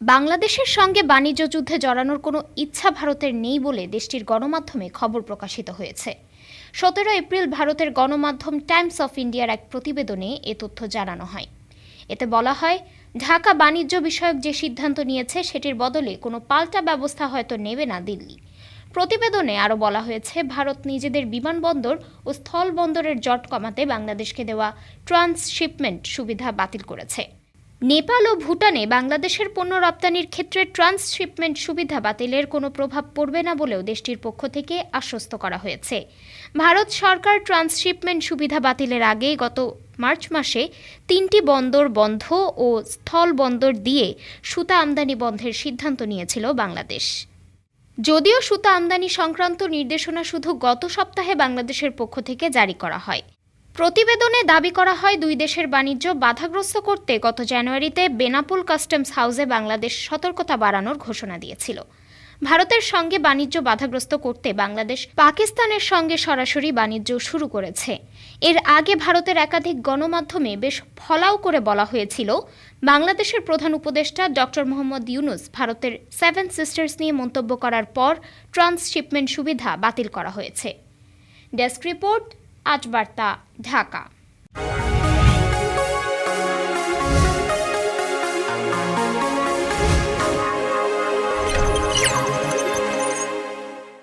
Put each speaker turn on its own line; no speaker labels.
বাংলাদেশের সঙ্গে বাণিজ্য যুদ্ধে জড়ানোর কোনো ইচ্ছা ভারতের নেই বলে দেশটির গণমাধ্যমে খবর প্রকাশিত হয়েছে। সতেরো এপ্রিল ভারতের গণমাধ্যম টাইমস অফ ইন্ডিয়ার এক প্রতিবেদনে এ তথ্য জানানো হয়। এতে বলা হয়, ঢাকা বাণিজ্য বিষয়ক যে সিদ্ধান্ত নিয়েছে সেটির বদলে কোনো পাল্টা ব্যবস্থা হয়তো নেবে না দিল্লি। প্রতিবেদনে আরও বলা হয়েছে, ভারত নিজেদের বিমানবন্দর ও স্থল বন্দরের জট কমাতে বাংলাদেশকে দেওয়া ট্রান্সশিপমেন্ট সুবিধা বাতিল করেছে। নেপাল ও ভুটানে বাংলাদেশের পণ্য রপ্তানির ক্ষেত্রে ট্রান্সশিপমেন্ট সুবিধা বাতিলের কোনো প্রভাব পড়বে না বলেও দেশটির পক্ষ থেকে আশ্বস্ত করা হয়েছে। ভারত সরকার ট্রান্সশিপমেন্ট সুবিধা বাতিলের আগে গত মার্চ মাসে তিনটি বন্দর বন্ধ ও স্থল বন্দর দিয়ে সুতা আমদানি বন্ধের সিদ্ধান্ত নিয়েছিল বাংলাদেশ। যদিও সুতা আমদানি সংক্রান্ত নির্দেশনা শুধু গত সপ্তাহে বাংলাদেশের পক্ষ থেকে জারি করা হয় প্রতিবেদনে দাবি করা হয় দুই দেশের বাণিজ্য বাধাগ্রস্ত করতে গত জানুয়ারিতে বেনাপুল কাস্টমস হাউসে বাংলাদেশ সতর্কতা বাড়ানোর ঘোষণা দিয়েছিল। ভারতের সঙ্গে বাণিজ্য বাধাগ্রস্ত করতে বাংলাদেশ পাকিস্তানের সঙ্গে সরাসরি বাণিজ্য শুরু করেছে। এর আগে ভারতের একাধিক গণমাধ্যমে বেশ ফলাও করে বলা হয়েছিল, বাংলাদেশের প্রধান উপদেষ্টা ডক্টর মোহাম্মদ ইউনুস ভারতের সেভেন সিস্টার্স নিয়ে মন্তব্য করার পর ট্রান্সশিপমেন্ট সুবিধা বাতিল করা হয়েছে। ডেস্ক রিপোর্ট আজ বার্তা ঢাকা